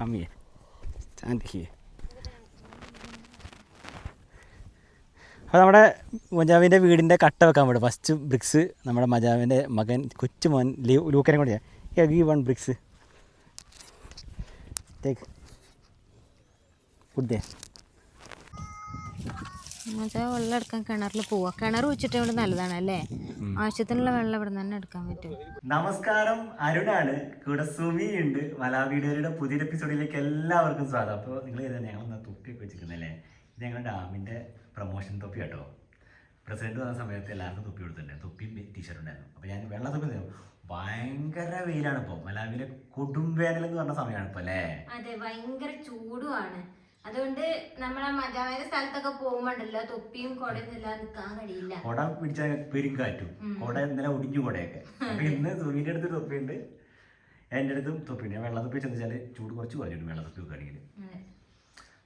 കമ്മിയെ here. അപ്പോൾ നമ്മുടെ മജാവിന്റെ വീടിന്റെ കട്ട വെക്കാൻ പറ്റും ഫസ്റ്റ് ബ്രിക്സ് നമ്മുടെ മജാവിന്റെ മകൻ കൊച്ചു മോൻ ലൂക്കനെ ചെയ്യാം. ഈ one bricks take good day എന്നുവെച്ചാൽ വെള്ളം എടുക്കാൻ കിണറിൽ പോവാ. കിണർ വെച്ചിട്ട് ഇവിടെ നല്ലതാണ് അല്ലേ ആവശ്യത്തിനുള്ള വെള്ളം ഇവിടെ തന്നെ എടുക്കാൻ പറ്റും. നമസ്കാരം അരുണാണ്. കൂടെ സുമി ഉണ്ട് മലാവീഡിയോയുടെ പുതിയൊരു എപ്പിസോഡിലേക്ക് എല്ലാവർക്കും സ്വാഗതം. അപ്പോൾ നിങ്ങൾ ഇത് ഞങ്ങൾ തൊപ്പിയൊക്കെ വെച്ചിരിക്കുന്നല്ലേ ഇത് ഞങ്ങളുടെ ഡാമിന്റെ പ്രൊമോഷൻ തൊപ്പി കേട്ടോ. പ്രസിഡന്റ് വന്ന സമയത്ത് എല്ലാവർക്കും തൊപ്പി കൊടുത്തിട്ടുണ്ട് തൊപ്പിയും ടീഷർട്ട് ഉണ്ടായിരുന്നു. അപ്പോൾ ഞാൻ വെള്ള തൊപ്പി ഭയങ്കര വെയിലാണ് ഇപ്പോൾ മലാവിലെ കൊടുംവേനൽ എന്ന് പറഞ്ഞ സമയമാണ് ഇപ്പോൾ അല്ലേ? അതെ ഭയങ്കര ചൂടുമാണ് അതുകൊണ്ട് നമ്മളെ മജാവേദ സ്ഥലത്തൊക്കെ പോകുമ്പോണ്ടല്ലോ തൊപ്പിയും കൊടയും എല്ലാം നിൽക്കാൻ കഴിയില്ല. കൊട പിടിച്ചാൽ പെരുങ്കാറ്റും കൊട ഇന്നലെ ഒടിഞ്ഞു കൊടയൊക്കെ. ഇന്ന് സുമീന്റെ അടുത്ത് തൊപ്പിയുണ്ട്. എന്റെ അടുത്തും തൊപ്പിയുണ്ട്. വെള്ളം തൊപ്പി ചെന്ന് വെച്ചാൽ ചൂട് കുറച്ച് കുറഞ്ഞിട്ടുണ്ട് വെള്ളം തൊപ്പി വെക്കുകയാണെങ്കിൽ.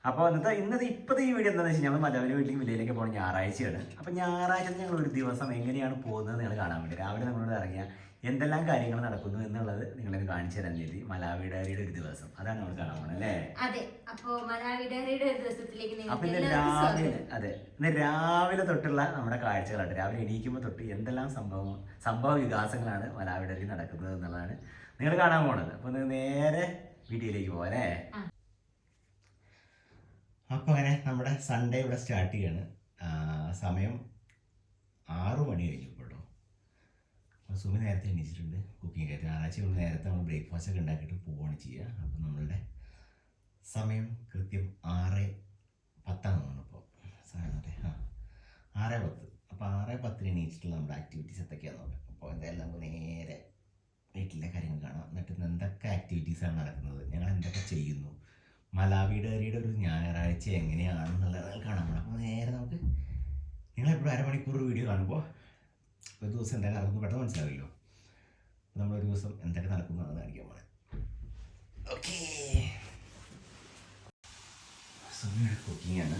അപ്പോൾ ഇന്നത്തെ ഇന്നത്തെ ഇപ്പോഴത്തെ ഈ വീഡിയോ എന്താണെന്ന് വെച്ചാൽ ഞങ്ങൾ മലയാളി വീട്ടിലേക്ക് വില്ലയിലേക്ക് പോകുന്ന ഞായറാഴ്ചയാണ്. അപ്പോൾ ഞായറാഴ്ച ഞങ്ങൾ ഒരു ദിവസം എങ്ങനെയാണ് പോകുന്നത് നിങ്ങൾ കാണാൻ വേണ്ടി. രാവിലെ നമ്മളോട് ഇറങ്ങിയ എന്തെല്ലാം കാര്യങ്ങൾ നടക്കുന്നു എന്നുള്ളത് നിങ്ങളെ കാണിച്ചു തരാൻ രീതി മലാവി ഡയറിയുടെ ഒരു ദിവസം. അതാണ് നമ്മൾ കാണാൻ പോകുന്നത് അല്ലേ? അതെ. അപ്പോ മലയാളിയുടെ ഒരു ദിവസത്തിലേക്ക് അപ്പൊ ഇന്ന് രാവിലെ. അതെ. ഇന്ന് രാവിലെ തൊട്ടുള്ള നമ്മുടെ കാഴ്ചകളാണ്. രാവിലെ എണീക്കുമ്പോൾ തൊട്ട് എന്തെല്ലാം സംഭവം സംഭവ വികാസങ്ങളാണ് മലാവിടരിൽ നടക്കുന്നത് എന്നുള്ളതാണ് നിങ്ങൾ കാണാൻ പോണത്. അപ്പൊ നേരെ വീഡിയോയിലേക്ക് പോകാം അല്ലേ? അപ്പൊ അങ്ങനെ നമ്മുടെ സൺഡേ ഇവിടെ സ്റ്റാർട്ട് ചെയ്യാണ്. സമയം ആറു മണി കഴിഞ്ഞു. സുമി നേരത്തെ എണീച്ചിട്ടുണ്ട്. കുക്കിംഗ് ആയിട്ട് ഞായറാഴ്ച ഇവിടെ നേരത്തെ നമ്മൾ ബ്രേക്ക്ഫാസ്റ്റ് ഒക്കെ ഉണ്ടാക്കിയിട്ട് പോവുകയാണ് ചെയ്യുക. അപ്പം നമ്മളുടെ സമയം കൃത്യം ആറ് പത്താണ് നമ്മളിപ്പോൾ. അതെ ആ. ആറ് പത്ത്. അപ്പോൾ ആറ് പത്തിന് എണീച്ചിട്ടുള്ള നമ്മുടെ ആക്ടിവിറ്റീസ് എന്തൊക്കെയാണെന്ന് നോക്കാം. അപ്പോൾ എന്തായാലും നമുക്ക് നേരെ വീട്ടിലെ കാര്യങ്ങൾ കാണാം. എന്നിട്ട് എന്തൊക്കെ ആക്ടിവിറ്റീസാണ് നടക്കുന്നത്? ഞങ്ങൾ എന്തൊക്കെ ചെയ്യുന്നു? മലാവിഡേറിയുടെ ഒരു ഞായറാഴ്ച എങ്ങനെയാണെന്നുള്ളത് കാണാൻ പോകണം അപ്പോൾ നേരെ നമുക്ക് നിങ്ങളെപ്പോഴും അരമണിക്കൂർ വീഡിയോ കാണുമ്പോൾ ഒരു ദിവസം എന്തൊക്കെ നടക്കുന്നു പെട്ടെന്ന് മനസ്സിലാവില്ലോ നമ്മളൊരു ദിവസം എന്തൊക്കെ നടക്കുന്നു എന്ന് കാണിക്കാൻ പോകണം ഓക്കെ. സമയം കുക്കിംഗ് ആണ്.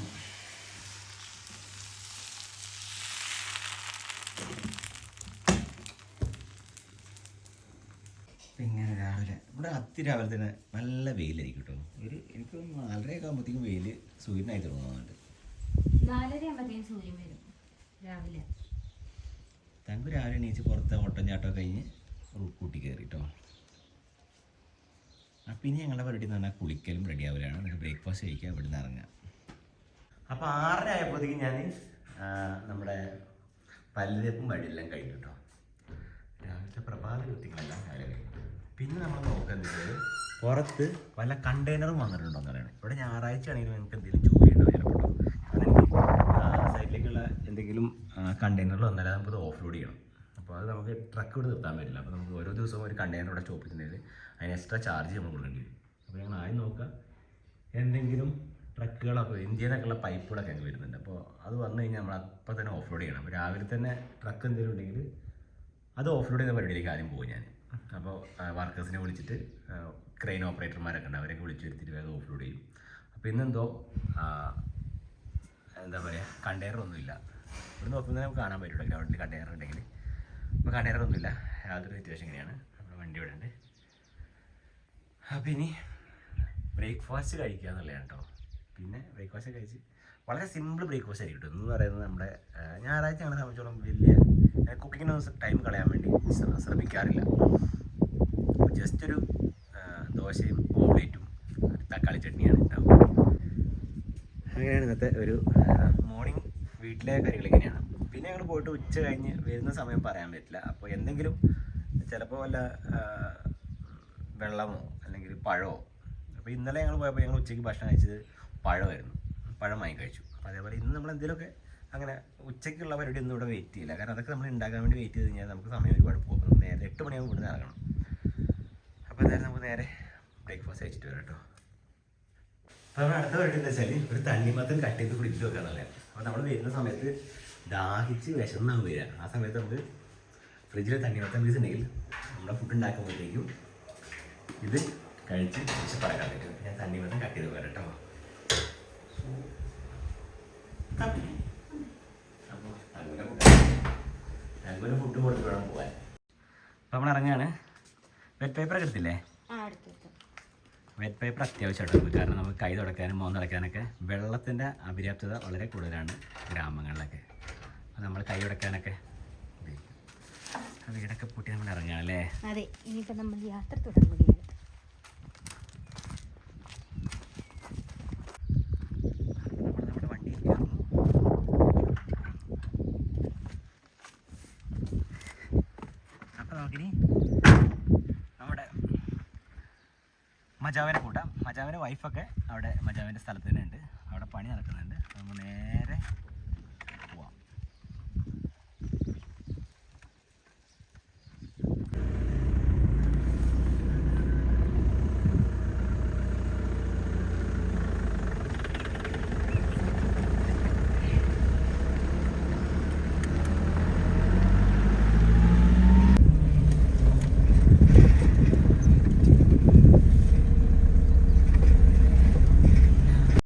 പിന്നെ രാവിലെ ഇവിടെ അതിരാവിലെ തന്നെ നല്ല വെയിലായിരിക്കും കേട്ടോ ഒരു എനിക്ക് നാലര നാലരയൊക്കെ ആകുമ്പോഴത്തേക്കും വെയിൽ സൂര്യനായി തുടങ്ങുന്നുണ്ട്. നാലര ആകുമ്പോഴത്തേക്കും സൂര്യൻ വരും രാവിലെ. തങ്ക് രാവിലെ എണീച്ച് പുറത്തെ ഓട്ടം ചാട്ടം കഴിഞ്ഞ് കൂട്ടി കയറി കേട്ടോ അപ്പം ഇനി ഞങ്ങളുടെ പരിപാടി എന്ന് പറഞ്ഞാൽ കുളിക്കലും റെഡി ആവലാണ്. എന്നിട്ട് ബ്രേക്ക്ഫാസ്റ്റ് കഴിക്കുക ഇവിടെ നിന്ന് ഇറങ്ങാം. അപ്പോൾ ആറര ആയപ്പോഴത്തേക്കും ഞാൻ നമ്മുടെ പല്ലുതേപ്പും വഴിയെല്ലാം കഴിഞ്ഞു കേട്ടോ രാവിലത്തെ പ്രഭാത കൃത്യങ്ങളെല്ലാം കാര്യം കഴിഞ്ഞു. പിന്നെ നമ്മൾ വെച്ചാൽ പുറത്ത് വല്ല കണ്ടെയ്നറും വന്നിട്ടുണ്ടോ എന്നറിയണം ഇവിടെ ഞായറാഴ്ച ആണെങ്കിലും നിങ്ങൾക്ക് എന്തെങ്കിലും ജോലി ഉണ്ടാവും ചിലപ്പോൾ സൈഡിലേക്കുള്ള എന്തെങ്കിലും കണ്ടെയ്നറിൽ വന്നാലേ നമുക്കത് ഓഫ് ലോഡ് ചെയ്യണം. അപ്പോൾ അത് നമുക്ക് ട്രക്ക് ഇവിടെ നിർത്താൻ പറ്റില്ല. അപ്പോൾ നമുക്ക് ഓരോ ദിവസവും ഒരു കണ്ടെയ്നർ ഇവിടെ സ്റ്റോപ്പ് ചെയ്യുന്നതിൽ അതിന് എക്സ്ട്രാ ചാർജ് നമ്മൾ കൊടുക്കേണ്ടി വരും. അപ്പോൾ ഞങ്ങൾ ആദ്യം നോക്കുക എന്തെങ്കിലും ട്രക്കുകളൊക്കെ ഇന്ത്യയിൽ നിന്നൊക്കെയുള്ള പൈപ്പുകളൊക്കെ അങ്ങ് വരുന്നുണ്ട്. അപ്പോൾ അത് വന്നു കഴിഞ്ഞാൽ നമ്മൾ അപ്പം തന്നെ ഓഫ് ലോഡ് ചെയ്യണം. അപ്പോൾ രാവിലെ തന്നെ ട്രക്ക് എന്തെങ്കിലും ഉണ്ടെങ്കിൽ അത് ഓഫ് ലോഡ് ചെയ്യുന്ന പരിപാടിയിലേക്ക് ആദ്യം പോകും ഞാൻ അപ്പോൾ വർക്കേഴ്സിനെ വിളിച്ചിട്ട് ക്രെയിൻ ഓപ്പറേറ്റർമാരൊക്കെ ഉണ്ട്. അവരെയൊക്കെ വിളിച്ചു വരുത്തിയിട്ട് വേഗം ഓഫ് ലോഡ് ചെയ്യും. അപ്പോൾ ഇന്നെന്തോ എന്താ പറയുക കണ്ടെയ്നറൊന്നുമില്ല ഇവിടെ നോക്കുമ്പോൾ നമുക്ക് കാണാൻ പറ്റുള്ളൂ ഗ്രൗണ്ടിൽ കണ്ടെയ്നർ ഉണ്ടെങ്കിൽ അപ്പോൾ കണ്ടെയ്നറൊന്നുമില്ല യാതൊരു സിറ്റുവേഷൻ ഇങ്ങനെയാണ്. നമ്മുടെ വണ്ടി ഇവിടെ ഉണ്ട്. അപ്പോൾ ഇനി ബ്രേക്ക്ഫാസ്റ്റ് കഴിക്കുക എന്നുള്ളതാണ് കേട്ടോ പിന്നെ ബ്രേക്ക്ഫാസ്റ്റ് കഴിച്ച് വളരെ സിമ്പിൾ ബ്രേക്ക്ഫാസ്റ്റ് ആയിരിക്കും കേട്ടോ എന്ന് പറയുന്നത് നമ്മുടെ ഞായറാഴ്ച ഞങ്ങളെ സംബന്ധിച്ചോളം വലിയ കുക്കിങ്ങിനൊന്നും ടൈം കളയാൻ വേണ്ടി ശ്ര- ശ്രമിക്കാറില്ല ജസ്റ്റ് ഒരു അങ്ങനെയാണ് ഇന്നത്തെ ഒരു മോർണിംഗ് വീട്ടിലെ കാര്യങ്ങൾ ഇങ്ങനെയാണ്. പിന്നെ ഞങ്ങൾ പോയിട്ട് ഉച്ച കഴിഞ്ഞ് വരുന്ന സമയം പറയാൻ പറ്റില്ല. അപ്പോൾ എന്തെങ്കിലും ചിലപ്പോൾ വല്ല വെള്ളമോ അല്ലെങ്കിൽ പഴമോ. അപ്പോൾ ഇന്നലെ ഞങ്ങൾ പോയപ്പോൾ ഞങ്ങൾ ഉച്ചയ്ക്ക് ഭക്ഷണം കഴിച്ചത് പഴമായിരുന്നു. പഴം വാങ്ങി കഴിച്ചു. അപ്പോൾ അതേപോലെ ഇന്ന് നമ്മൾ എന്തെങ്കിലുമൊക്കെ അങ്ങനെ ഉച്ചയ്ക്കുള്ള പരിപാടി ഒന്നും ഇവിടെ വെയിറ്റ് ചെയ്യില്ല. കാരണം അതൊക്കെ നമ്മൾ ഉണ്ടാക്കാൻ വേണ്ടി വെയിറ്റ് ചെയ്ത് കഴിഞ്ഞാൽ നമുക്ക് സമയം ഒരുപാട് പോകും. നേരെ എട്ട് മണിയാകുമ്പോൾ ഇവിടുന്ന് ഇറങ്ങണം. അപ്പോൾ എന്തായാലും നമുക്ക് നേരെ ബ്രേക്ക്ഫാസ്റ്റ് കഴിച്ചിട്ട് വരാം കേട്ടോ. നമ്മൾ അടുത്ത വഴി എന്താ വെച്ചാൽ ഒരു തണ്ണിമത്തൻ കട്ട് ചെയ്ത് ഫ്രിഡ്ജിൽ വെക്കാന്നുള്ളത് അപ്പോൾ നമ്മൾ വരുന്ന സമയത്ത് ദാഹിച്ച് വിശന്നാവും വരിക. ആ സമയത്ത് നമുക്ക് ഫ്രിഡ്ജിൽ തണ്ണിമത്തൻ പീസ് ഉണ്ടെങ്കിൽ നമ്മുടെ ഫുഡ് ഉണ്ടാക്കുമ്പോഴത്തേക്കും ഇത് കഴിച്ച് വിശപ്പടക്കാൻ പറ്റും. ഞാൻ തണ്ണിമത്തൻ കട്ട് ചെയ്ത് പോരാ കേട്ടോ. അപ്പോൾ അങ്ങനെ ഫുഡ് കൊടുത്ത് വേണം പോകാൻ അപ്പോൾ നമ്മൾ ഇറങ്ങുകയാണ് വെറ്റ് പേപ്പർ എടുത്തില്ലേ? വെറ്റ് പേപ്പർ അത്യാവശ്യമായിട്ട് നമുക്ക് കാരണം നമുക്ക് കൈ തുടക്കാനും മോൻ തുടക്കാനൊക്കെ വെള്ളത്തിന്റെ അപര്യാപ്തത വളരെ കൂടുതലാണ് ഗ്രാമങ്ങളിലൊക്കെ. അപ്പോൾ നമ്മൾ കൈ തുടക്കാനൊക്കെ വീടൊക്കെ പൂട്ടി നമ്മൾ ഇറങ്ങുകയാണല്ലേ അതെ ഇനിയിപ്പോൾ നമ്മൾ യാത്ര തുടങ്ങുകയാണ് നമ്മൾ നമ്മുടെ വണ്ടിയിൽ കയറുന്നു അപ്പോൾ നമുക്കിനി നമ്മുടെ മജാവിനെ കൂട്ടാം. മജാവിന്റെ വൈഫൊക്കെ അവിടെ മജാവിന്റെ സ്ഥലത്ത് തന്നെ ഉണ്ട് അവിടെ പണി നടക്കുന്നുണ്ട്. നമ്മൾ നേരെ പോവാം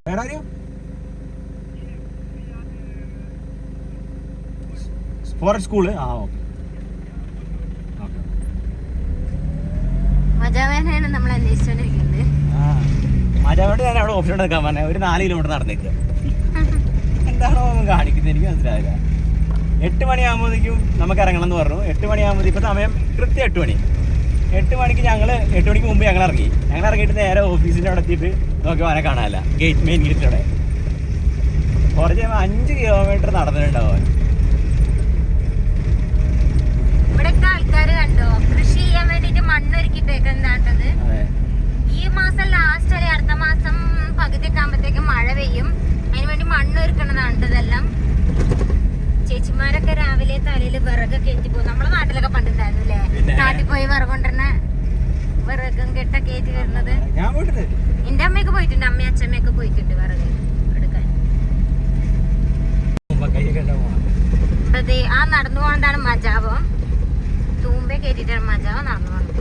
വേറെ ആരും സ്പോർട്സ് സ്കൂൾ ആ ഓക്കെ മജാവേനാണ് നമ്മൾ അന്വേഷിച്ചോണ്ടിരിക്കുന്നത്. മജാവോട് ഞാൻ അവിടെ ഓപ്ഷൻ എടുക്കാൻ പറഞ്ഞ. ഒരു നാല് കിലോമീറ്റർ നടന്നേക്ക്. എന്താണോ കാണിക്കുന്നത്? എനിക്ക് മനസ്സിലായില്ല. എട്ട് മണിയാകുമ്പോഴേക്കും നമുക്ക് ഇറങ്ങണം എന്ന് പറഞ്ഞു. എട്ട് മണിയാകുമ്പോൾ ഇപ്പോൾ സമയം കൃത്യം എട്ട് മണി. എട്ട് മണിക്ക് ഞങ്ങൾ എട്ട് മണിക്ക് മുമ്പ് ഞങ്ങൾ ഇറങ്ങി. ഞങ്ങൾ ഇറങ്ങിയിട്ട് നേരെ ഓഫീസിന്റെ അവിടെ എത്തിയിട്ട് നോക്കി അവനെ കാണാനല്ല. ഗേറ്റ് മെയിൻ ഗേറ്റിലൂടെ കുറച്ച് അഞ്ച് കിലോമീറ്റർ നടന്നിട്ടുണ്ടാവും അവൻ. ഇവിടെയൊക്കെ ആൾക്കാര് കണ്ടോ കൃഷി ചെയ്യാൻ വേണ്ടിട്ട് മണ്ണൊരുക്കിട്ടേക്കെന്താണ്ടത് അതെ ഈ മാസം ലാസ്റ്റ് അല്ലെ അടുത്ത മാസം പകുതിയൊക്കെ ആകുമ്പോഴത്തേക്കും മഴ പെയ്യും. അതിന് വേണ്ടി മണ്ണൊരുക്കണതാണ് ഇതെല്ലാം. ചേച്ചിമാരൊക്കെ രാവിലെ തലയിൽ വിറകൊക്കെ ഏറ്റി പോകും. നമ്മളെ നാട്ടിലൊക്കെ പണ്ടുണ്ടായിരുന്നു അല്ലേ? നാട്ടിൽ പോയി വിറകൊണ്ടിരുന്ന വിറകും കെട്ടൊക്കെ ഏറ്റി വരുന്നത്. എന്റെ അമ്മയൊക്കെ പോയിട്ടുണ്ട്. അമ്മയും അച്ഛമ്മയൊക്കെ പോയിട്ടുണ്ട് വിറക് എടുക്കാൻ. ഇപ്പൊ ആ നടന്നു പോകണ്ടാണ് മജാവോ. തൂമ്പ കയറ്റിട്ടാണ് മജാവോ നടന്നു പോകുന്നത്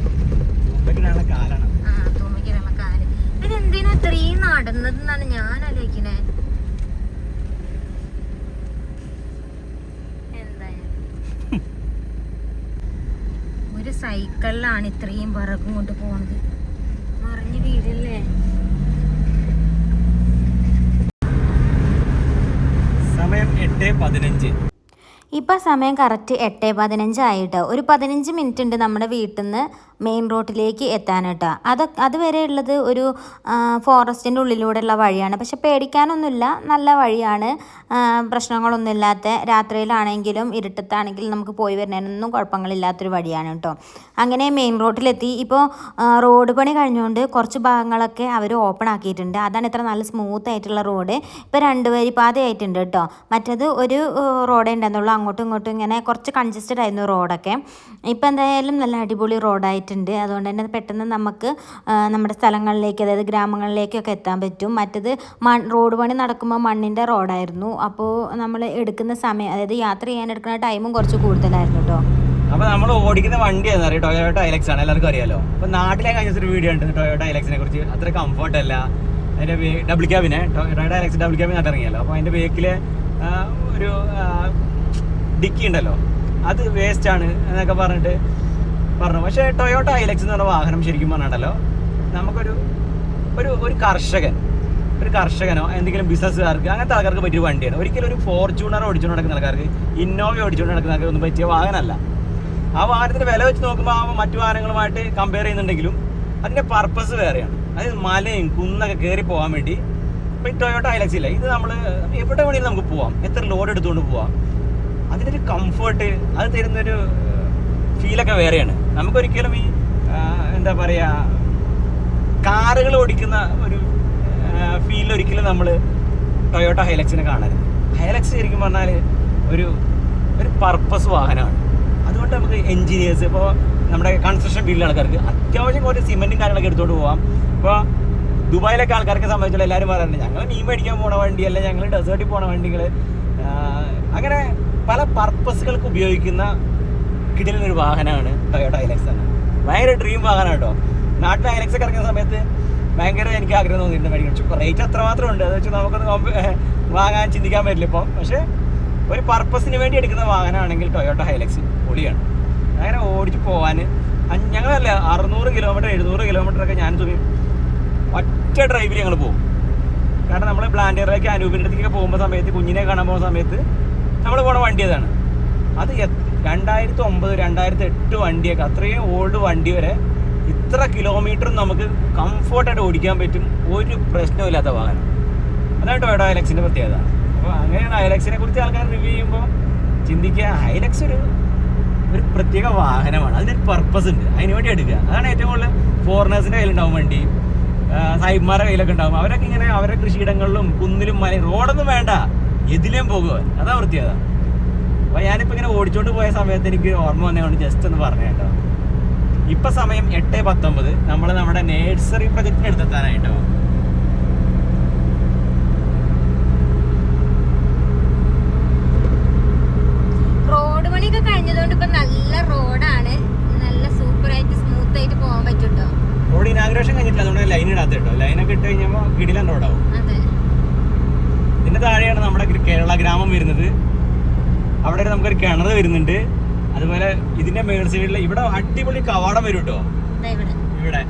എന്തിനാ ഇത്രയും നടന്നത് എന്നാണ് ഞാൻ ആലോചിക്കണേ? ഒരു സൈക്കിളിലാണ് ഇത്രയും വിറകും കൊണ്ട് പോണത്. മറിഞ്ഞു വീഴല്ലേ? സമയം എട്ട് പതിനഞ്ച്. ഇപ്പം സമയം കറക്റ്റ് എട്ട് പതിനഞ്ചായിട്ട് ഒരു പതിനഞ്ച് മിനിറ്റ് ഉണ്ട് നമ്മുടെ വീട്ടിൽ നിന്ന് മെയിൻ റോഡിലേക്ക് എത്താനട്ടാ അത് അതുവരെ ഉള്ളത് ഒരു ഫോറസ്റ്റിന്റെ ഉള്ളിലൂടെയുള്ള വഴിയാണ്. പക്ഷെ പേടിക്കാനൊന്നുമില്ല. നല്ല വഴിയാണ്. പ്രശ്നങ്ങളൊന്നുമില്ലാത്ത രാത്രിയിലാണെങ്കിലും ഇരുട്ടത്താണെങ്കിലും നമുക്ക് പോയി വരുന്നതിനൊന്നും കുഴപ്പങ്ങളില്ലാത്തൊരു വഴിയാണ് കേട്ടോ. അങ്ങനെ മെയിൻ റോഡിലെത്തി ഇപ്പോൾ റോഡ് പണി കഴിഞ്ഞുകൊണ്ട് കുറച്ച് ഭാഗങ്ങളൊക്കെ അവർ ഓപ്പൺ ആക്കിയിട്ടുണ്ട്. അതാണ് ഇത്ര നല്ല സ്മൂത്ത് ആയിട്ടുള്ള റോഡ് ഇപ്പോൾ രണ്ട് വരി പാതയായിട്ടുണ്ട് കേട്ടോ. മറ്റത് ഒരു റോഡേ ഉണ്ടായിരുന്നുള്ളൂ അങ്ങോട്ടും ഇങ്ങോട്ടും ഇങ്ങനെ കുറച്ച് കൺജസ്റ്റഡ് ആയിരുന്നു റോഡൊക്കെ ഇപ്പോൾ എന്തായാലും നല്ല അടിപൊളി റോഡായിട്ടുണ്ട് അതുകൊണ്ട് തന്നെ പെട്ടെന്ന് നമുക്ക് നമ്മുടെ സ്ഥലങ്ങളിലേക്ക് അതായത് ഗ്രാമങ്ങളിലേക്കൊക്കെ എത്താൻ പറ്റും. മറ്റത് മൺ റോഡ് പണി നടക്കുമ്പോൾ മണ്ണിന്റെ റോഡായിരുന്നു. അപ്പോൾ നമ്മൾ എടുക്കുന്ന സമയം അതായത് യാത്ര ചെയ്യാൻ എടുക്കുന്ന ടൈമും കുറച്ച് കൂടുതലായിരുന്നു കേട്ടോ അപ്പൊ നമ്മൾ ഓടിക്കുന്ന വണ്ടി പറയുക ടൊയോട്ട ഐലക്സ് ആണ്. എല്ലാവർക്കും അറിയാലോ? അപ്പൊ നാട്ടിലെ കഴിഞ്ഞ ഒരു വീഡിയോ ഉണ്ട് ടൊയോട്ട ഐലക്സിനെ കുറിച്ച്. അത്ര കംഫർട്ട് അല്ല. അതിന്റെ ഡബിൾ ക്യാബിനെ ടൊയോട്ട ഐലക്സ് ഡബിൾ ക്യാബിൻ ഇറങ്ങിയല്ലോ. അപ്പൊ അതിന്റെ ബേക്കിൽ ഒരു ഡിക്കി ഉണ്ടല്ലോ. അത് വേസ്റ്റ് ആണ് എന്നൊക്കെ പറഞ്ഞിട്ട് പറഞ്ഞു. പക്ഷേ ടൊയോട്ട ഐലക്സ് എന്ന് പറഞ്ഞ വാഹനം ശരിക്കും പറഞ്ഞിട്ടല്ലോ നമുക്കൊരു ഒരു ഒരു കർഷകൻ ഒരു കർഷകനോ എന്തെങ്കിലും ബിസിനസ്സുകാർക്ക് അങ്ങനത്തെ ആൾക്കാർക്ക് പറ്റിയ വണ്ടിയാണ്. ഒരിക്കലും ഒരു ഫോർച്യൂണർ ഓടിച്ചുകൊണ്ട് നടക്കുന്ന ആൾക്കാർക്ക് ഇന്നോവ ഓടിച്ചുകൊണ്ട് നടക്കുന്ന ആൾക്കാർക്ക് ഒന്നും പറ്റിയ വാഹനമല്ല. ആ വാഹനത്തിന്റെ വില വെച്ച് നോക്കുമ്പോൾ ആ മറ്റു വാഹനങ്ങളുമായിട്ട് കമ്പയർ ചെയ്യുന്നുണ്ടെങ്കിലും അതിന്റെ പർപ്പസ് വേറെയാണ്. അതായത് മലയും കുന്നൊക്കെ കയറി പോകാൻ വേണ്ടി ഇപ്പൊ ഈ ടൊയോട്ട ഐലക്സ് ഇല്ല ഇത് നമ്മൾ എവിടെ വേണമെങ്കിലും നമുക്ക് പോവാം. എത്ര ലോഡ് എടുത്തുകൊണ്ട് പോവാം. അതിനൊരു കംഫർട്ട് അത് തരുന്നൊരു ഫീലൊക്കെ വേറെയാണ്. നമുക്കൊരിക്കലും ഈ എന്താ പറയാ കാറുകൾ ഓടിക്കുന്ന ഒരു ഫീൽ ഒരിക്കലും നമ്മൾ ടൊയോട്ട ഹൈലക്സിനെ കാണരുത്. ഹൈലക്സ് ശരിക്കും പറഞ്ഞാൽ ഒരു ഒരു പർപ്പസ് വാഹനമാണ്. അതുകൊണ്ട് നമുക്ക് എൻജിനീയേഴ്സ് ഇപ്പോൾ നമ്മുടെ കൺസ്ട്രക്ഷൻ ഫീൽഡിലെ ആൾക്കാർക്ക് അത്യാവശ്യം കുറച്ച് സിമെന്റും കാര്യങ്ങളൊക്കെ എടുത്തുകൊണ്ട് പോകാം ഇപ്പോൾ ദുബായിലൊക്കെ ആൾക്കാർക്ക് സംബന്ധിച്ചുള്ള എല്ലാവരും പറയാറുണ്ട് ഞങ്ങൾ മീൻ മേടിക്കാൻ പോണ വണ്ടി അല്ല ഞങ്ങൾ ഡെസേർട്ടിൽ പോണ വണ്ടികൾ അങ്ങനെ പല പർപ്പസുകൾക്ക് ഉപയോഗിക്കുന്ന കിടിലൊരു വാഹനമാണ് ടൊയോട്ട ഐലക്സ് ആണ്. ഭയങ്കര ഡ്രീം വാഹനം കേട്ടോ നാട്ടിൽ ഐലക്സ് ഒക്കെ ഇറങ്ങുന്ന സമയത്ത് ഭയങ്കര എനിക്ക് ആഗ്രഹം തോന്നിയിട്ടുണ്ട് മേടിക്കണം പക്ഷെ റേറ്റ് അത്ര മാത്രം ഉണ്ട് അത് വെച്ച് നമുക്കൊന്ന് വാങ്ങാൻ ചിന്തിക്കാൻ പറ്റില്ല ഇപ്പം. പക്ഷേ ഒരു പർപ്പസിന് വേണ്ടി എടുക്കുന്ന വാഹനമാണെങ്കിൽ ടൊയോട്ട ഹൈലക്സ് പൊളിയാണ്. അങ്ങനെ ഓടിച്ച് പോകാൻ ഞങ്ങളല്ല അറുന്നൂറ് കിലോമീറ്റർ എഴുന്നൂറ് കിലോമീറ്റർ ഒക്കെ ഞാൻ തുണി ഒറ്റ ഡ്രൈവിൽ ഞങ്ങൾ പോകും. കാരണം നമ്മൾ ബ്ലാൻഡിയറിലേക്ക് അനൂപിന്റെ അടുത്തേക്ക് പോകുമ്പോൾ സമയത്ത് കുഞ്ഞിനെ കാണാൻ പോകുന്ന സമയത്ത് നമ്മൾ പോണ വണ്ടി അതാണ്. അത് രണ്ടായിരത്തി ഒമ്പത് രണ്ടായിരത്തി എട്ട് വണ്ടിയൊക്കെ അത്രയും ഓൾഡ് വണ്ടി വരെ ഇത്ര കിലോമീറ്ററും നമുക്ക് കംഫോർട്ടായിട്ട് ഓടിക്കാൻ പറ്റും ഒരു പ്രശ്നമില്ലാത്ത വാഹനം. അതാണ് ടൊയോട്ടോ ഹൈലക്സിന്റെ പ്രത്യേകത. അപ്പോൾ അങ്ങനെയാണ് ഹൈലക്സിനെ കുറിച്ച് ആൾക്കാർ റിവ്യൂ ചെയ്യുമ്പോൾ ചിന്തിക്കുക ഹൈലക്സ് ഒരു ഒരു പ്രത്യേക വാഹനമാണ്. അതിനൊരു പർപ്പസ് ഉണ്ട്. അതിന് വേണ്ടി എടുക്കുക. അതാണ് ഏറ്റവും കൂടുതൽ ഫോറിനേഴ്സിന്റെ കയ്യിലുണ്ടാവും വണ്ടി. സാഹിബ്മാരുടെ കയ്യിലൊക്കെ ഉണ്ടാവും. അവരൊക്കെ ഇങ്ങനെ അവരുടെ കൃഷിയിടങ്ങളിലും കുന്നിലും മലയും റോഡൊന്നും വേണ്ട. എതിലേയും പോകുക അതാണ് പ്രത്യേകത. അപ്പൊ ഞാനിപ്പോ ഇങ്ങനെ ഓടിച്ചോണ്ട് പോയ സമയത്ത് എനിക്ക് ഓർമ്മ വന്നതുകൊണ്ട് ജസ്റ്റ് ഒന്ന് പറഞ്ഞു കേട്ടോ. ഇപ്പൊ സമയം എട്ട് പത്തൊമ്പത്. നമ്മൾ നമ്മുടെ നേഴ്സറി പ്രൊജക്ടിന് എടുത്തെത്താനായിട്ടോ? റോഡ് പണിയൊക്കെ കഴിഞ്ഞതുകൊണ്ട് ഇപ്പൊ നല്ല റോഡാണ് നല്ല സൂപ്പർ ആയിട്ട് സ്മൂത്ത് ആയിട്ട് പോകാൻ പറ്റും കേട്ടോ റോഡ് ഇനാഗ്രേഷൻ കഴിഞ്ഞിട്ടില്ല. അതുകൊണ്ട് ലൈൻ ഇടാത്ത കേട്ടോ. ലൈനൊക്കെ ഇട്ട് കഴിഞ്ഞപ്പോൾ കിടിലൻ റോഡാവും ഇതിന്റെ താഴെയാണ് നമ്മുടെ കേരള ഗ്രാമം വരുന്നത്. അവിടെ ഒരു നമുക്കൊരു കിണർ വരുന്നുണ്ട്. അതുപോലെ ഇതിന്റെ മേൾ സൈഡിൽ ഇവിടെ അടിപൊളി കവാടം വരും കേട്ടോ ഇവിടെ.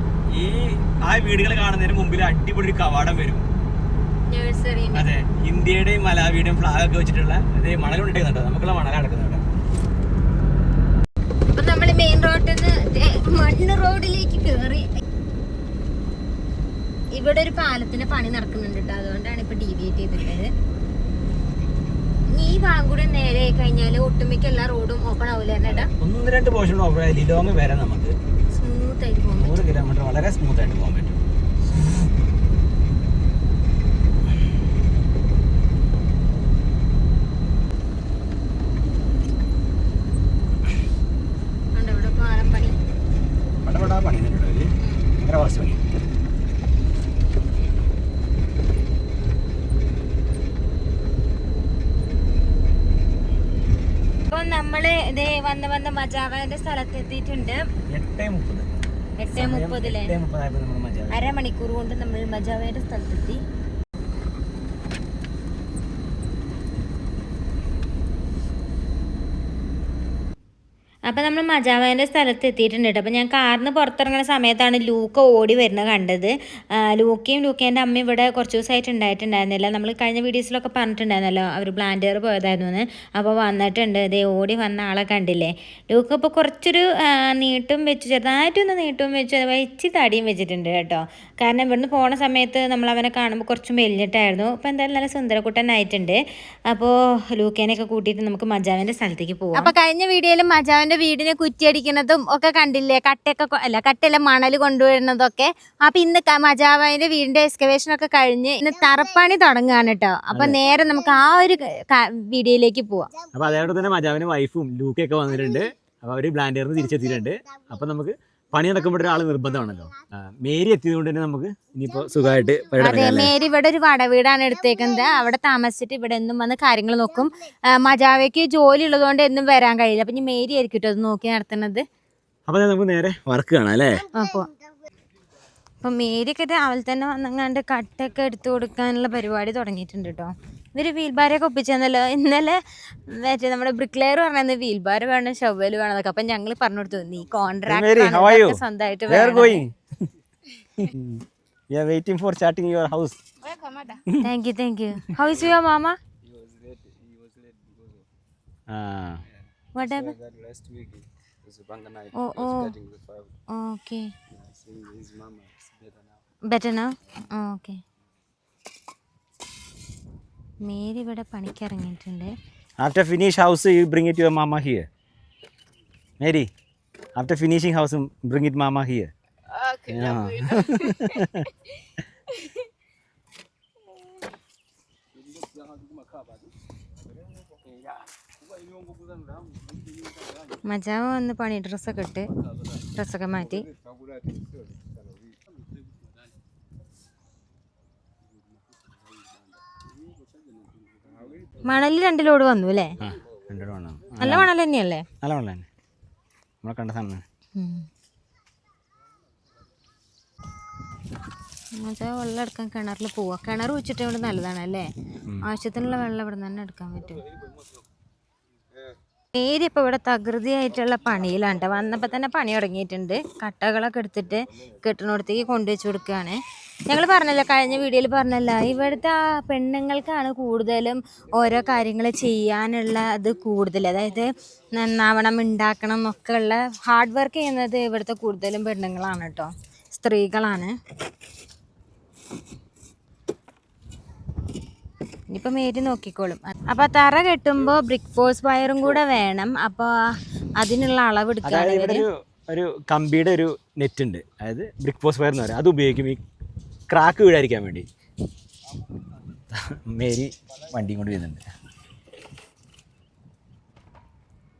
ഈ ആ വീടുകൾ കാണുന്നതിന് മുമ്പിൽ അടിപൊളി ഒരു കവാടം വരും. അതെ. ഇന്ത്യയുടെയും മലാവിയുടെയും ഫ്ലാഗ് ഒക്കെ വെച്ചിട്ടുള്ള അതേ മണൽ കൊണ്ടിരിക്കുന്നുണ്ടോ നമുക്കുള്ള മണൽ നമ്മൾ മെയിൻ റോഡിൽ നിന്ന് മണ്ണ് റോഡിലേക്ക് കയറി ഇവിടെ ഒരു പാലത്തിന്റെ പണി നടക്കുന്നുണ്ട് കേട്ടോ അതുകൊണ്ടാണ് ഇപ്പൊ ഡീവിയേറ്റ് ചെയ്തിട്ടുള്ളത്. ഈ ഭാഗം കൂടെ നേരെ ആയി കഴിഞ്ഞാൽ ഒട്ടുമിക്ക എല്ലാ റോഡും ഓപ്പൺ ആവില്ല ഒന്ന് രണ്ട് പോർഷൻ ഓപ്പൺ ആയി ലോങ് വരെ നമുക്ക് സ്മൂത്ത് ആയിട്ട് പോകാം നൂറ് കിലോമീറ്റർ വളരെ സ്മൂത്ത് ആയിട്ട് പോകാൻ പറ്റും ഉണ്ട് ഇവിടെ പാലം പണി പടപടാ പണി കേട്ടോ ഇതിൽ ഭയങ്കര കുറച്ച് പണി അപ്പൊ നമ്മൾ ഇതേ വന്ന് വന്ന് മജാവാന്റെ സ്ഥലത്ത് എത്തിയിട്ടുണ്ട് എട്ടേ മുപ്പത്. എട്ട് മുപ്പതിലെ. അരമണിക്കൂർ കൊണ്ട് നമ്മൾ മജാവയുടെ സ്ഥലത്തെത്തി. അപ്പം നമ്മൾ മജാവേന്റെ സ്ഥലത്ത് എത്തിയിട്ടുണ്ട് കേട്ടോ. അപ്പോൾ ഞാൻ കാറിന് പുറത്തിറങ്ങുന്ന സമയത്താണ് ലൂക്ക ഓടി വരുന്നത് കണ്ടത്. ലൂക്കയും ലൂക്കേന്റെ അമ്മ ഇവിടെ കുറച്ച് ദിവസമായിട്ട് ഉണ്ടായിട്ടുണ്ടായിരുന്നില്ല. നമ്മൾ കഴിഞ്ഞ വീഡിയോസിലൊക്കെ പറഞ്ഞിട്ടുണ്ടായിരുന്നല്ലോ അവർ ബ്ലാൻഡർ പോയതായിരുന്നു എന്ന്. അപ്പോൾ വന്നിട്ടുണ്ട്. ഇതേ ഓടി വന്ന ആളെ കണ്ടില്ലേ? ലൂക്ക ഇപ്പോൾ കുറച്ചൊരു നീട്ടും വെച്ചു ചെറുതായിട്ടൊന്ന് നീട്ടും വെച്ചു അതുപോലെ ഇച്ചി തടിയും വെച്ചിട്ടുണ്ട് കേട്ടോ. കാരണം ഇവിടുന്ന് പോണ സമയത്ത് നമ്മൾ അവനെ കാണുമ്പോൾ കുറച്ച് മെല്ലിട്ടായിരുന്നു അപ്പോൾ എന്തായാലും നല്ല സുന്ദരക്കുട്ടനായിട്ടുണ്ട്. അപ്പോൾ ലൂക്കേനെയൊക്കെ കൂട്ടിയിട്ട് നമുക്ക് മജാവിന്റെ സ്ഥലത്തേക്ക് പോകാം അപ്പോൾ കഴിഞ്ഞ വീഡിയോയിലും മജാവിന്റെ വീടിനെ കുറ്റിയടിക്കുന്നതും ഒക്കെ കണ്ടില്ലേ? കട്ടയൊക്കെ അല്ല കട്ടയിലെ മണൽ കൊണ്ടുവരുന്നതൊക്കെ. അപ്പോൾ ഇന്ന് മജാവിന്റെ വീടിന്റെ എക്സ്കവേഷൻ ഒക്കെ കഴിഞ്ഞ് ഇന്ന് തറപ്പണി തുടങ്ങുകയാണ് കേട്ടോ അപ്പോൾ നേരെ നമുക്ക് ആ ഒരു വീഡിയോയിലേക്ക് പോവാം. അപ്പോൾ അതേപോലെ തന്നെ മജാവിന് വൈഫും ലൂക്കൊക്കെ വന്നിട്ടുണ്ട്. അപ്പോൾ അവർ ബ്ലാൻഡേറിന് തിരിച്ചെത്തിയിട്ടുണ്ട്. അപ്പോൾ നമുക്ക് പണി നടക്കുമ്പോൾ ഒരാൾ നിർബന്ധമാണല്ലോ. ആ, മേരി എത്തിയത് കൊണ്ട് തന്നെ നമുക്ക് ഇനിയിപ്പോ സുഖമായിട്ട് അതെ? മേരി ഇവിടെ ഒരു വടവീടാണ് എടുത്തേക്കുന്നത്. അവിടെ താമസിച്ചിട്ട് ഇവിടെ എന്നും വന്ന് കാര്യങ്ങൾ നോക്കും. ആ, മജാവയ്ക്ക് ജോലി ഉള്ളതുകൊണ്ട് എന്നും വരാൻ കഴിയില്ല. അപ്പൊ ഇനി മേരി ആയിരിക്കും കേട്ടോ അത് നോക്കി നടത്തുന്നത്. അപ്പൊ ദേ നമുക്ക് നേരെ വർക്ക് കാണാം അല്ലേ? അപ്പോ അപ്പൊ മേരിയൊക്കെ രാവിലെ തന്നെ വന്നങ്ങാണ്ട് കട്ടൊക്കെ എടുത്തു കൊടുക്കാനുള്ള പരിപാടി തുടങ്ങിയിട്ടുണ്ട് കേട്ടോ ഇവർ വീൽ ബാരൊക്കെ ഒപ്പിച്ചെന്നല്ലോ ഇന്നലെ മറ്റേ നമ്മുടെ ബ്രിക്ലെയർ പറഞ്ഞത് വീൽ ബാർ വേണം ഷവൽ വേണം അപ്പൊ ഞങ്ങൾ പറഞ്ഞു കൊടുത്തു നീ കോൺട്രാക്ട് സ്വന്തമായിട്ട് ബെറ്റനാ ഓക്കെ മേരി ഇവിടെ പണിക്ക് ഇറങ്ങിയിട്ടുണ്ട് After finish house, you bring it your mama here. Mary, after finishing house, bring it mama here. Okay. Yeah. മജാവ് വന്ന് പണി ഡ്രസ്സൊക്കെ ഇട്ട് ഡ്രസ്സൊക്കെ മാറ്റി മണലിൽ രണ്ട് ലോഡ് വന്നു അല്ലേ? രണ്ടു നല്ല മണൽ തന്നെയല്ലേ? നല്ല വെള്ളം തന്നെ. നമ്മളെ കണ്ട സാധനം വെള്ളം എടുക്കാൻ കിണറിൽ പോവാ. കിണർ വെച്ചിട്ട് ഇവിടെ നല്ലതാണ് അല്ലേ? ആവശ്യത്തിനുള്ള വെള്ളം ഇവിടെ തന്നെ എടുക്കാൻ പറ്റും. നേരി ഇപ്പോൾ ഇവിടെ തകൃതിയായിട്ടുള്ള പണിയിലാണ് വന്നപ്പോ വന്നപ്പോൾ തന്നെ പണി തുടങ്ങിയിട്ടുണ്ട്. കട്ടകളൊക്കെ എടുത്തിട്ട് കെട്ടിനോടത്തേക്ക് കൊണ്ടുവച്ച് കൊടുക്കുകയാണ്. ഞങ്ങൾ പറഞ്ഞല്ലോ കഴിഞ്ഞ വീഡിയോയിൽ പറഞ്ഞല്ലോ ഇവിടുത്തെ ആ പെണ്ണുങ്ങൾക്കാണ് കൂടുതലും ഓരോ കാര്യങ്ങൾ ചെയ്യാനുള്ള ഇത് കൂടുതൽ അതായത് നന്നാവണം ഉണ്ടാക്കണം എന്നൊക്കെ ഉള്ള ഹാർഡ് വർക്ക് ചെയ്യുന്നത് ഇവിടുത്തെ കൂടുതലും പെണ്ണുങ്ങളാണ് കേട്ടോ സ്ത്രീകളാണ്. ഇനിയിപ്പോൾ മേരി നോക്കിക്കോളും. അപ്പോൾ തറ കെട്ടുമ്പോൾ ബ്രിക്ക് ഫോഴ്സ് വയറും കൂടെ വേണം. അപ്പോൾ അതിനുള്ള അളവ് ഒരു ഒരു കമ്പിയുടെ ഒരു നെറ്റ് ഉണ്ട്. അതായത് ബ്രിക്ക് ഫോഴ്സ് വയർ എന്ന് പറയുക അത് ഉപയോഗിക്കും. ഈ ക്രാക്ക് വീഴാതിരിക്കാൻ വേണ്ടി. മേരി വണ്ടിയും കൊണ്ട് വരുന്നുണ്ട്.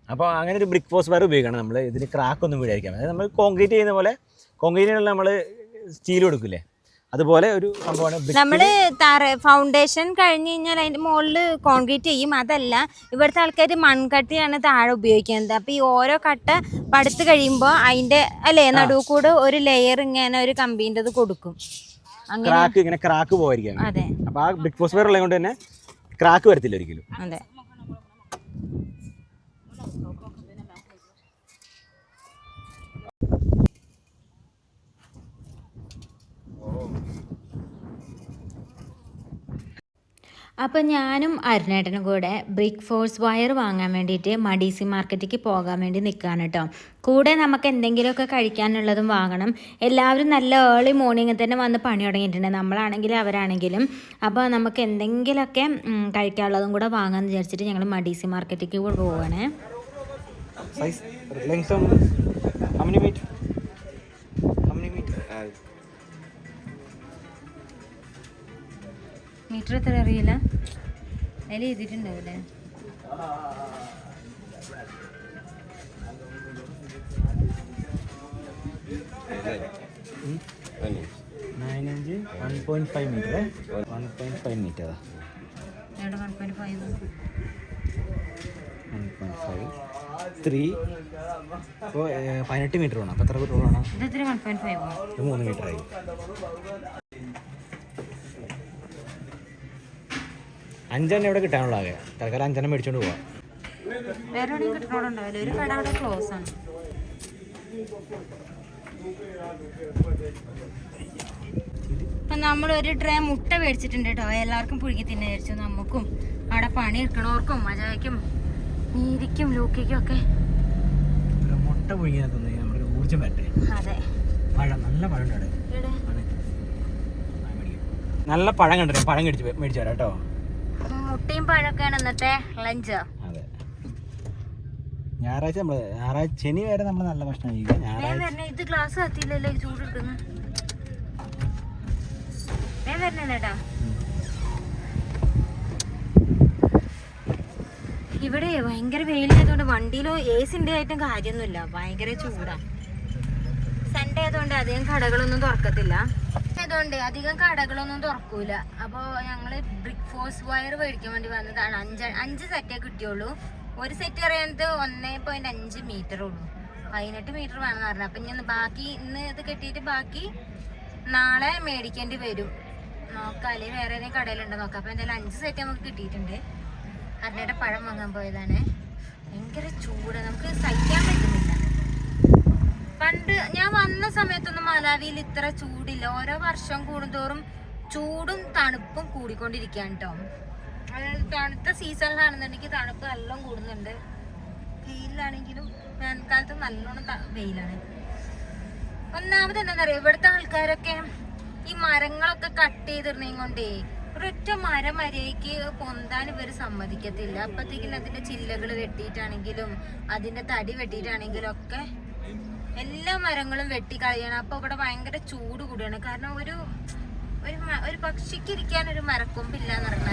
അപ്പോൾ അങ്ങനെ ഒരു ബ്രിക്ക് പോസ്റ്റ് വയർ ഉപയോഗിക്കണം നമ്മൾ ഇതിന് ക്രാക്ക് ഒന്നും വീഴാതിരിക്കാൻ അതായത് നമ്മൾ കോൺക്രീറ്റ് ചെയ്യുന്ന പോലെ കോൺക്രീറ്റിനുള്ള നമ്മൾ സ്റ്റീൽ കൊടുക്കില്ലേ? അതുപോലെ ഒരു സംഭവമാണ് നമ്മൾ നമ്മൾ തറ ഫൗണ്ടേഷൻ കഴിഞ്ഞ് കഴിഞ്ഞാൽ അതിന്റെ മുകളിൽ കോൺക്രീറ്റ് ചെയ്യും. അതല്ല ഇവിടുത്തെ ആൾക്കാർ മൺകട്ടിയാണ് താഴെ ഉപയോഗിക്കുന്നത്. അപ്പൊ ഈ ഓരോ കട്ട പടുത്ത് കഴിയുമ്പോൾ അതിന്റെ അല്ലേ നടുവ് കൂടെ ഒരു ലെയർ ഇങ്ങനെ ഒരു കമ്പീന്റെത് കൊടുക്കും. ക്രാക്ക് ഇങ്ങനെ ക്രാക്ക് പോകാതിരിക്കാൻ അപ്പൊ ആ ബിഗ് ബോസ് വയർ ഉള്ളത് കൊണ്ട് തന്നെ ക്രാക്ക് വരത്തില്ല ഒരിക്കലും. അതെ. അപ്പോൾ ഞാനും അരുണേട്ടനും കൂടെ ബ്രിക്ക് ഫോഴ്സ് വയർ വാങ്ങാൻ വേണ്ടിയിട്ട് മഡീസി മാർക്കറ്റിലേക്ക് പോകാൻ വേണ്ടി നിൽക്കുകയാണ് കേട്ടോ. കൂടെ നമുക്ക് എന്തെങ്കിലുമൊക്കെ കഴിക്കാനുള്ളതും വാങ്ങണം. എല്ലാവരും നല്ല ഏർലി മോർണിംഗിൽ തന്നെ വന്ന് പണി തുടങ്ങിയിട്ടുണ്ട്. നമ്മളാണെങ്കിലും അവരാണെങ്കിലും. അപ്പോൾ നമുക്ക് എന്തെങ്കിലുമൊക്കെ കഴിക്കാനുള്ളതും കൂടെ വാങ്ങാമെന്ന് വിചാരിച്ചിട്ട് ഞങ്ങൾ മഡീസി മാർക്കറ്റിലേക്ക് പോവുകയാണ് മീറ്റർ എത്ര അറിയില്ല? അതിൽ എഴുതിയിട്ടുണ്ടാവില്ലേ nine inch one point five metre one point five metre one point five one point five three ഇപ്പോൾ പതിനെട്ട് മീറ്റർ വേണം. അപ്പോൾ എത്ര മീറ്റർ വേണം? മൂന്ന് മീറ്റർ ആയി. അഞ്ചെണ്ണം ഇവിടെ കിട്ടാനുള്ള ആകെ. തൽക്കാലം അഞ്ചെണ്ണം മേടിച്ചോണ്ട് പോവാം. വേറെ എവിടെയും കിട്ടണോടുണ്ടാവില്ല ഒരു കട അവിടെ ക്ലോസ് ആണ്. ഇപ്പം നമ്മൾ ഒരു ട്രേ മുട്ട മേടിച്ചിട്ടുണ്ട് കേട്ടോ. എല്ലാവർക്കും പുഴുകി തിന്നെ വിചാരിച്ചു. നമുക്കും അവിടെ പണി എടുക്കണവർക്കും മജാക്കും നീരിക്കും ലൂക്കിക്കും ഒക്കെ. മുട്ട പുഴുങ്ങിയാൽ തന്നെ. നമ്മുടെ ഊർജം പറ്റേ അതെ. പഴം നല്ല പഴം ഉണ്ട് മേടിക്കാം. നല്ല പഴം പഴം മേടിച്ചു മേടിച്ചു തരാം കേട്ടോ. മുട്ടയും പഴമൊക്കെയാണ് ഇന്നത്തെ ലഞ്ച് ഞായറാഴ്ച നമ്മൾ ഞായറാഴ്ച ശനി വരെ നമ്മൾ നല്ല ഭക്ഷണം കഴിക്കുക ഞായറാഴ്ച ഇത് ഗ്ലാസ് കത്തിയില്ലല്ലേ ചൂടെടുക്കുന്നു. വേഗം വരണേ ചേട്ടാ ഇവിടെ ഭയങ്കര വെയിലായതുകൊണ്ട് വണ്ടിയിലോ എ സിന്റെ ആയിട്ടും കാര്യമൊന്നുമില്ല. ഭയങ്കര ചൂടാ. സൺഡേ ആയതുകൊണ്ട് അധികം കടകളൊന്നും തുറക്കത്തില്ല. ആയതുകൊണ്ട് അധികം കടകളൊന്നും തുറക്കൂല. അപ്പോൾ ഞങ്ങൾ ബ്രിക് ഫോഴ്സ് വയർ മേടിക്കാൻ വേണ്ടി വന്നതാണ്. അഞ്ച് അഞ്ച് സെറ്റേ കിട്ടിയുള്ളൂ. ഒരു സെറ്റ് പറയുന്നത് ഒന്നേ പോയിന്റ് അഞ്ച് മീറ്റർ ഉള്ളൂ. പതിനെട്ട് മീറ്റർ വേണമെന്ന് പറഞ്ഞു. അപ്പം ഇനി ബാക്കി ഇന്ന് ഇത് കിട്ടിയിട്ട് ബാക്കി നാളെ മേടിക്കേണ്ടി വരും. നോക്കാം. അല്ലെങ്കിൽ വേറെ ഏതെങ്കിലും കടയിലുണ്ടോ നോക്കാം. അപ്പം എന്തായാലും അഞ്ച് സെറ്റ് നമുക്ക് കിട്ടിയിട്ടുണ്ട്. അരണയുടെ പഴം വാങ്ങാൻ പോയതാണ്. ഭയങ്കര ചൂട്. നമുക്ക് സഹിക്കാൻ പറ്റുന്നില്ല. പണ്ട് ഞാൻ വന്ന സമയത്തൊന്നും മലാവിയിൽ ഇത്ര ചൂടില്ല. ഓരോ വർഷം കൂടുന്തോറും ചൂടും തണുപ്പും കൂടിക്കൊണ്ടിരിക്കുകയാണ് കേട്ടോ അതായത് തണുത്ത സീസണിലാണെന്നുണ്ടെങ്കിൽ തണുപ്പ് നല്ലോണം കൂടുന്നുണ്ട്. വെയിലാണെങ്കിലും വേനൽക്കാലത്ത് നല്ലോണം വെയിലാണ്. ഒന്നാമത് എന്താണെന്നറിയോ? ഇവിടുത്തെ ആൾക്കാരൊക്കെ ഈ മരങ്ങളൊക്കെ കട്ട് ചെയ്തിരുന്നേം കൊണ്ടേ ഒരൊറ്റ മരം വരേക്ക് പൊന്താൻ ഇവർ സമ്മതിക്കത്തില്ല. അപ്പത്തേക്കും അതിന്റെ ചില്ലകൾ വെട്ടിയിട്ടാണെങ്കിലും അതിന്റെ തടി വെട്ടിയിട്ടാണെങ്കിലും ഒക്കെ എല്ലാ മരങ്ങളും വെട്ടിക്കളയാണ്. കളയണം അപ്പൊ ഇവിടെ ഭയങ്കര ചൂട് കൂടുകയാണ് കാരണം ഒരു ഒരു ഒരു പക്ഷിക്ക് ഇരിക്കാൻ ഒരു മരക്കൊമ്പില്ല എന്ന് പറഞ്ഞ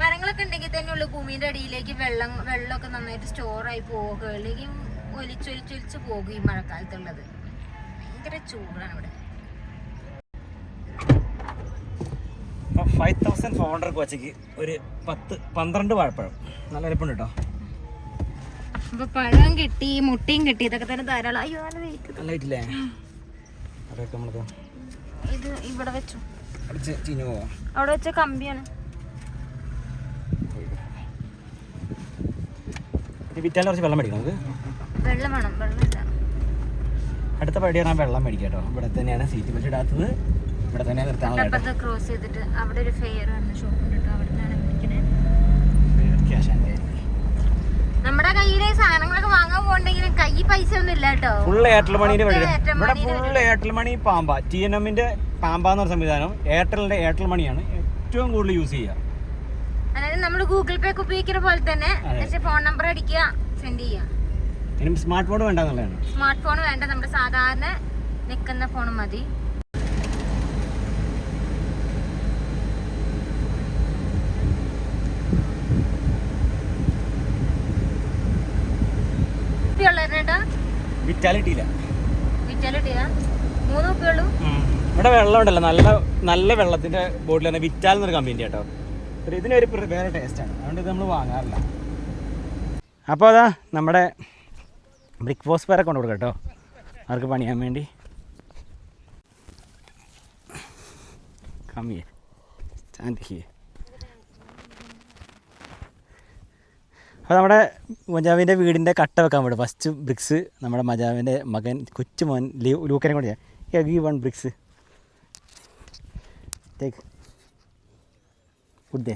മരങ്ങളൊക്കെ ഉണ്ടെങ്കിൽ തന്നെ ഉള്ളു ഭൂമിന്റെ അടിയിലേക്ക് വെള്ളം വെള്ളമൊക്കെ നന്നായിട്ട് സ്റ്റോറായി പോവുക അല്ലെങ്കിൽ ഒലിച്ചൊലിച്ചൊലിച്ച് പോകും ഈ മഴക്കാലത്തുള്ളത്. ഭയങ്കര ചൂടാണ് ഇവിടെ. ഫൈവ് തൗസൻഡ് ഫോർ ഹൺഡ്രഡ് കോച്ചയ്ക്ക് ഒരു പത്ത് പന്ത്രണ്ട് വാഴപ്പഴം. നല്ല എളുപ്പമുണ്ട് കേട്ടോ അപ്പൊ പഴം കിട്ടി മുട്ടയും കിട്ടി. ഇതൊക്കെ തന്നെ ധാരാളം. അയ്യോ നല്ല വെയിറ്റ് നല്ല ഇല്ലേ? അതൊക്കെ നമ്മൾക്ക് ഇത് ഇവിടെ വെച്ചു. അവിടെ വെച്ച കമ്പിയാണ്. ഈ കുറച്ച് വെള്ളം മേടിക്കണം നമുക്ക്. വെള്ളം വേണം വെള്ളമില്ല അടുത്ത പടി പറഞ്ഞാൽ വെള്ളം മേടിക്കാം കേട്ടോ. ഇവിടെ തന്നെയാണ് സീറ്റ് ബെൽറ്റ് ഇടാത്തത്. ഇവിടെ തന്നെ നിർത്താനുള്ള ക്രോസ് ചെയ്തിട്ട് അവിടെ ഒരു ഫെയർ ആണ് ഷോപ്പ് ഉണ്ട് കേട്ടോ. അവിടെ നിന്നാണ് മേടിക്കണേ ക്യാഷ് ആൻഡ് നമ്മുടെ കയ്യിൽ സാധനങ്ങളൊക്കെ വാങ്ങാൻ പോകണ്ടെങ്കിൽ കൈ പൈസ ഒന്നും ഇല്ല കേട്ടോ. ഫുൾ എയർടെൽ മണീന്റെ വഴി ഇവിടെ ഫുൾ എയർടെൽ മണി പാമ്പ. ടി എൻ പാമ്പ പറഞ്ഞ സംവിധാനം എയർടെലിന്റെ എയർടെൽ മണിയാണ് ഏറ്റവും കൂടുതൽ യൂസ് ചെയ്യുക. അതായത് നമ്മൾ ഗൂഗിൾ പേ ഒക്കെ ഉപയോഗിക്കുന്ന പോലെ തന്നെ. പക്ഷെ ഫോൺ നമ്പർ അടിക്കുക സെൻഡ് ചെയ്യുക. സ്മാർട്ട് ഫോൺ വേണ്ട സ്മാർട്ട് ഫോൺ വേണ്ട നമ്മുടെ സാധാരണ നിൽക്കുന്ന ഫോൺ മതി. ഉപ്പിയുള്ളൂ ഇവിടെ വെള്ളം ഉണ്ടല്ലോ നല്ല നല്ല വെള്ളത്തിന്റെ ബോട്ടിൽ തന്നെ. വിറ്റാൽ എന്നൊരു കമ്പനി കേട്ടോ. ഇതിനൊരു വേറെ ടേസ്റ്റാണ് അതുകൊണ്ട് ഇത് നമ്മൾ വാങ്ങാറില്ല. അപ്പോൾ അതാ നമ്മുടെ ബ്രിക്ക് ഫോസ് പേരെ കൊണ്ടു കൊടുക്കാം കേട്ടോ. അവർക്ക് പണിയാൻ വേണ്ടി. കമ്മിയേ സ്റ്റാൻഡ് അപ്പോൾ നമ്മുടെ മജാവിന്റെ വീടിന്റെ കട്ട വെക്കാൻ പറ്റും ഫസ്റ്റ് ബ്രിക്സ് നമ്മുടെ മജാവിന്റെ മകൻ കൊച്ചു മോൻ ലൂക്കനെ കൊണ്ട് ചെയ്യാം. One bricks take good day